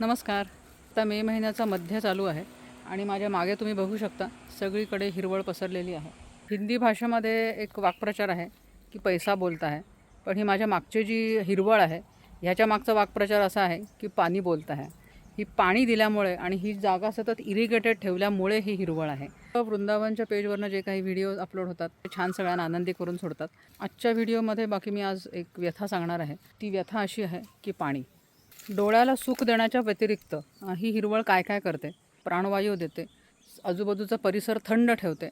नमस्कार. आता मे महिन्याचा मध्य चालू आहे आणि माझ्या मागे तुम्ही बघू शकता सगळीकडे हिरवळ पसरलेली आहे. हिंदी भाषेमध्ये एक वाक्प्रचार आहे की पैसा बोलता आहे पण ही माझ्या मागची जी हिरवळ आहे ह्याच्या मागचा वाक्प्रचार असा आहे की पाणी बोलत आहे ही पाणी दिल्यामुळे आणि ही जागा सतत इरिगेटेड ठेवल्यामुळे ही हिरवळ आहे. वृंदावनच्या पेजवरनं जे काही व्हिडिओ अपलोड होतात ते छान सगळ्यांना आनंदी करून सोडतात. आजच्या व्हिडिओमध्ये बाकी मी आज एक व्यथा सांगणार आहे. ती व्यथा अशी आहे की पाणी. डोळ्याला सुख देण्याच्या व्यतिरिक्त ही हिरवळ काय काय करते? प्राणवायू देते. आजूबाजूचा परिसर थंड ठेवते.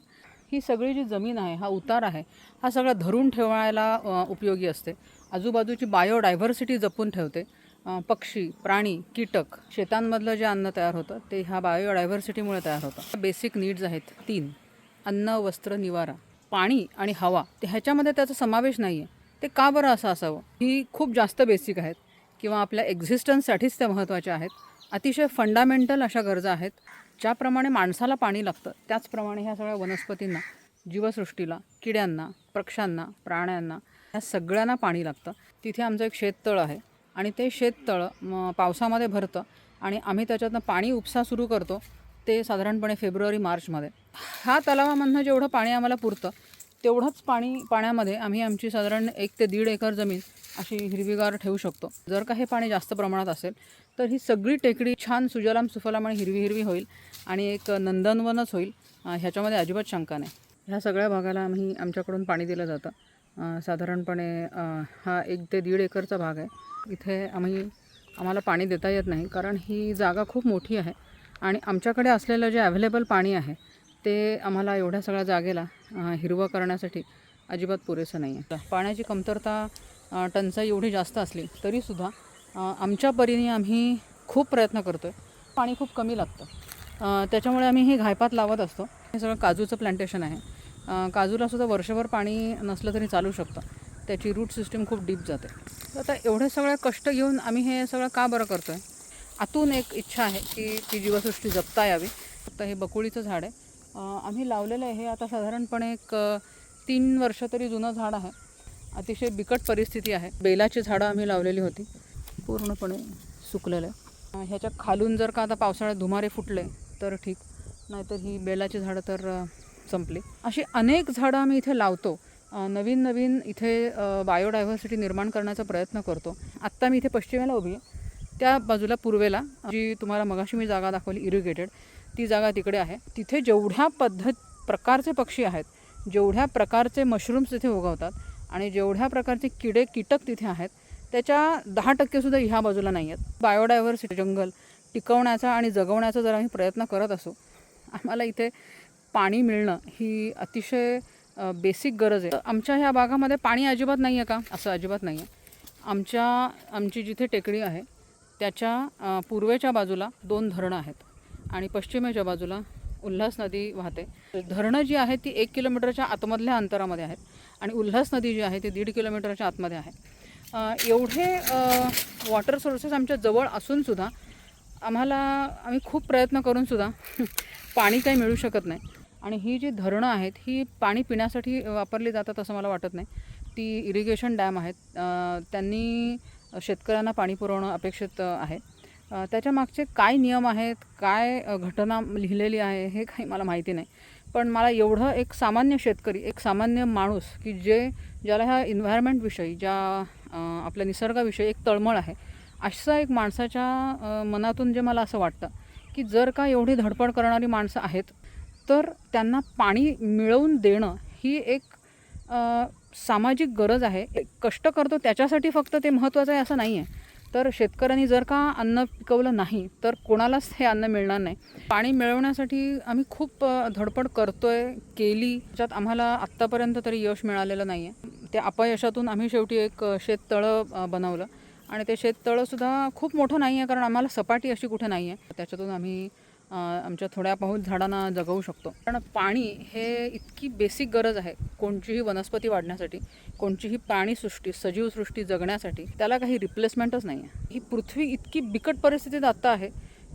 ही सगळी जी जमीन आहे हा उतार आहे हा सगळा धरून ठेवायला उपयोगी असते. आजूबाजूची बायोडायव्हर्सिटी जपून ठेवते. पक्षी प्राणी कीटक शेतांमधलं जे अन्न तयार होतं ते ह्या बायोडायव्हर्सिटीमुळे तयार होतं. बेसिक नीड्स आहेत तीन. अन्न वस्त्र निवारा. पाणी आणि हवा ह्याच्यामध्ये त्याचा समावेश नाही आहे ते का बरं असं असावं? ही खूप जास्त बेसिक आहेत. किंवा आपल्या एक्झिस्टन्ससाठीच त्या महत्त्वाच्या आहेत. अतिशय फंडामेंटल अशा गरजा आहेत ज्याप्रमाणे माणसाला पाणी लागतं. त्याचप्रमाणे ह्या सगळ्या वनस्पतींना जीवसृष्टीला किड्यांना पक्ष्यांना प्राण्यांना ह्या सगळ्यांना पाणी लागतं. तिथे आमचं एक शेततळ आहे आणि ते शेततळ म, पावसामध्ये भरतं आणि आम्ही त्याच्यातनं पाणी उपसा सुरू करतो ते साधारणपणे फेब्रुवारी मार्चमध्ये. ह्या तलावामधनं जेवढं पाणी आम्हाला पुरतं तेवढंच पाणी पाण्यामध्ये आम्ही आमची साधारण एक ते दीड एकर जमीन अशी हिरवीगार ठेवू शकतो. जर का हे पाणी जास्त प्रमाणात असेल तर ही सगळी टेकडी छान सुजलाम सुफलाम आणि हिरवी हिरवी होईल आणि एक नंदनवनच होईल. ह्याच्यामध्ये अजिबात शंका नाही. ह्या सगळ्या भागाला आम्ही आमच्याकडून पाणी दिलं जातं. साधारणपणे हा एक ते दीड एकरचा भाग आहे. इथे आम्ही आम्हाला पाणी देता येत नाही कारण ही जागा खूप मोठी आहे आणि आमच्याकडे असलेलं जे अव्हेलेबल पाणी आहे ते आम्हाला एवढ्या सगळ्या जागेला हिरवं करण्यासाठी अजिबात पुरेसं नाही आहे पाण्याची कमतरता टंचाई एवढी जास्त असली तरीसुद्धा आमच्या परीने आम्ही खूप प्रयत्न करतो आहे पाणी खूप कमी लागतं. त्याच्यामुळे आम्ही हे घायपात लावत असतो. हे सगळं काजूचं प्लांटेशन आहे. काजूलासुद्धा वर्षभर पाणी नसलं तरी चालू शकतं. त्याची रूट सिस्टीम खूप डीप जाते. तर आता एवढे सगळे कष्ट घेऊन आम्ही हे सगळं का बरं करतो आहे आतून एक इच्छा आहे की ती जीवसृष्टी जपता यावी. फक्त हे बकुळीचं झाड आहे. आम्ही लावलेलं आहे हे आता साधारणपणे एक तीन वर्ष तरी जुनं झाड आहे. अतिशय बिकट परिस्थिती आहे. बेलाची झाडं आम्ही लावलेली होती. पूर्णपणे सुकलेलं. आहे ह्याच्या खालून जर का आता पावसाळ्यात धुमारे फुटले तर ठीक. नाहीतर ही बेलाची झाडं तर संपली. अशी अनेक झाडं आम्ही इथे लावतो. नवीन नवीन इथे बायोडायव्हर्सिटी निर्माण करण्याचा प्रयत्न करतो. आत्ता मी इथे पश्चिमेला उभी आहे. त्या बाजूला पूर्वेला जी तुम्हाला मगाशी मी जागा दाखवली इरिगेटेड ती जागा तिकडे आहे. तिथे जेवढ्या पद्धत प्रकारचे पक्षी आहेत जेवढ्या प्रकारचे मशरूम्स तिथे उगवतात आणि जेवढ्या प्रकारचे किडे कीटक तिथे आहेत त्याच्या दहा टक्केसुद्धा ह्या बाजूला नाही आहेत. बायोडायव्हर्सिटी जंगल टिकवण्याचा आणि जगवण्याचा जर आम्ही प्रयत्न करत असू. आम्हाला इथे पाणी मिळणं ही अतिशय बेसिक गरज आहे. आमच्या ह्या भागामध्ये पाणी अजिबात नाही आहे का? असं अजिबात नाही आहे आमच्या आमची जिथे टेकडी आहे त्याच्या पूर्वेच्या बाजूला दोन धरणं आहेत आणि पश्चिमेच्या बाजूला उल्हास नदी वाहते. धरणं जी आहेत ती एक किलोमीटरच्या आतमधल्या अंतरामध्ये आहेत आणि उल्हास नदी जी आहे ती दीड किलोमीटरच्या आतमध्ये आहे. एवढे वॉटर सोर्सेस आमच्या जवळ असूनसुद्धा आम्हाला आम्ही खूप प्रयत्न करूनसुद्धा पाणी काही मिळू शकत नाही. आणि ही जी धरणं आहेत ही पाणी पिण्यासाठी वापरली जातात असं मला वाटत नाही. ती इरिगेशन डॅम आहेत. त्यांनी शेतकऱ्यांना पाणी पुरवणं अपेक्षित आहे. त्याच्या मागचे काय नियम आहेत काय घटना लिहिलेली आहे हे काही मला माहिती नाही. पण मला एवढं एक सामान्य शेतकरी एक सामान्य माणूस की जे ज्याला ह्या इन्व्हायरमेंटविषयी ज्या आपल्या निसर्गाविषयी एक तळमळ आहे अशा एक माणसाच्या मनातून जे मला असं वाटतं की जर का एवढी धडपड करणारी माणसं आहेत तर त्यांना पाणी मिळवून देणं ही एक सामाजिक गरज आहे. एक कष्ट करतो त्याच्यासाठी फक्त ते महत्त्वाचं आहे असं नाही आहे तर शेतकऱ्यांनी जर का अन्न पिकवलं नाही तर कोणालाच हे अन्न मिळणार नाही. पाणी मिळवण्यासाठी आम्ही खूप धडपड करतोय केली. ज्यात आम्हाला आत्तापर्यंत तरी यश मिळालेलं नाही आहे त्या अपयशातून आम्ही शेवटी एक शेततळं बनवलं. आणि ते शेततळंसुद्धा खूप मोठं नाही आहे कारण आम्हाला सपाटी अशी कुठे नाही आहे त्याच्यातून आम्ही आमच्या थोड्या पाहून झाडांना जगवू शकतो. कारण पाणी हे इतकी बेसिक गरज आहे कोणचीही वनस्पती वाढण्यासाठी कोणचीही प्राणीसृष्टी सजीवसृष्टी जगण्यासाठी त्याला काही रिप्लेसमेंटच नाही आहे. ही पृथ्वी इतकी बिकट परिस्थितीत आत्ता आहे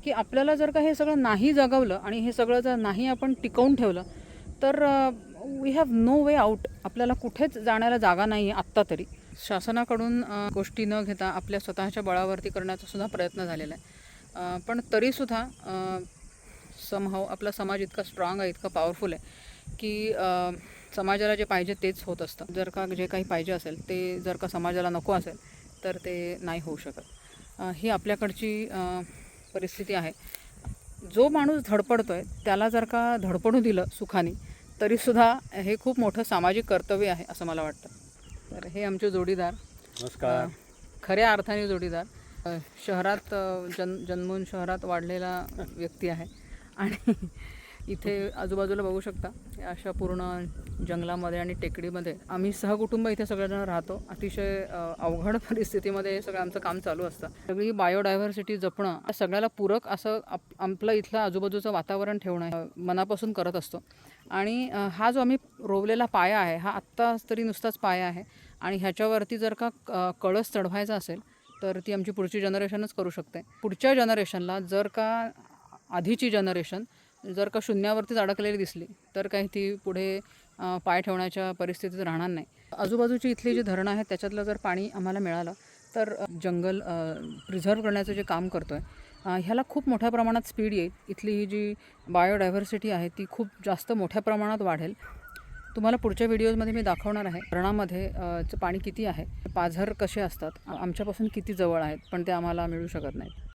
की आपल्याला जर का हे सगळं नाही जगवलं आणि हे सगळं जर नाही आपण टिकवून ठेवलं तर we have no way out आपल्याला कुठेच जाण्याला जागा नाही आहे आत्ता तरी. शासनाकडून गोष्टी न घेता आपल्या स्वतःच्या बळावरती करण्याचा सुद्धा प्रयत्न झालेला आहे. पण तरीसुद्धा समहाव आपला समाज इतका स्ट्रॉंग आहे इतका पॉवरफुल आहे की समाजाला जे पाहिजे तेच होत असतं. जर का जे काही पाहिजे असेल ते जर का समाजाला नको असेल तर ते नाही होऊ शकत. ही आपल्याकडची परिस्थिती आहे. जो माणूस धडपडतो आहे त्याला जर का धडपडू दिलं सुखाने तरीसुद्धा हे खूप मोठं सामाजिक कर्तव्य आहे असं मला वाटतं. तर हे आमचे जोडीदार. नमस्कार. खऱ्या अर्थाने जोडीदार. शहरात जन जन्मून शहरात वाढलेला व्यक्ती आहे. आणि इथे आजूबाजूला बघू शकता अशा पूर्ण जंगलामध्ये आणि टेकडीमध्ये आम्ही सहकुटुंब इथे सगळेजण राहतो. अतिशय अवघड परिस्थितीमध्ये हे सगळं आमचं काम चालू असतं. सगळी बायोडायव्हर्सिटी जपणं सगळ्याला पूरक असं आप आपलं इथलं आजूबाजूचं वातावरण ठेवणं मनापासून करत असतो. आणि हा जो आम्ही रोवलेला पाया आहे हा आत्ताच तरी नुसताच पाया आहे. आणि ह्याच्यावरती जर का कळस चढवायचा असेल तर ती आमची पुढची जनरेशनच करू शकते. पुढच्या जनरेशनला जर का आधीची जनरेशन जर का शून्यावरतीच अडकलेली दिसली तर काही ती पुढे पाय ठेवण्याच्या परिस्थितीत राहणार नाही. आजूबाजूची इथली जी धरणं आहेत त्याच्यातलं जर पाणी आम्हाला मिळालं तर जंगल प्रिझर्व करण्याचं जे काम करतो आहे ह्याला खूप मोठ्या प्रमाणात स्पीड येईल. इथली ही जी बायोडायव्हर्सिटी आहे ती खूप जास्त मोठ्या प्रमाणात वाढेल. तुम्हाला पुढच्या व्हिडिओजमध्ये मी दाखवणार आहे धरणामध्ये चं पाणी किती आहे पाझर कसे असतात आमच्यापासून किती जवळ आहेत पण ते आम्हाला मिळू शकत नाहीत.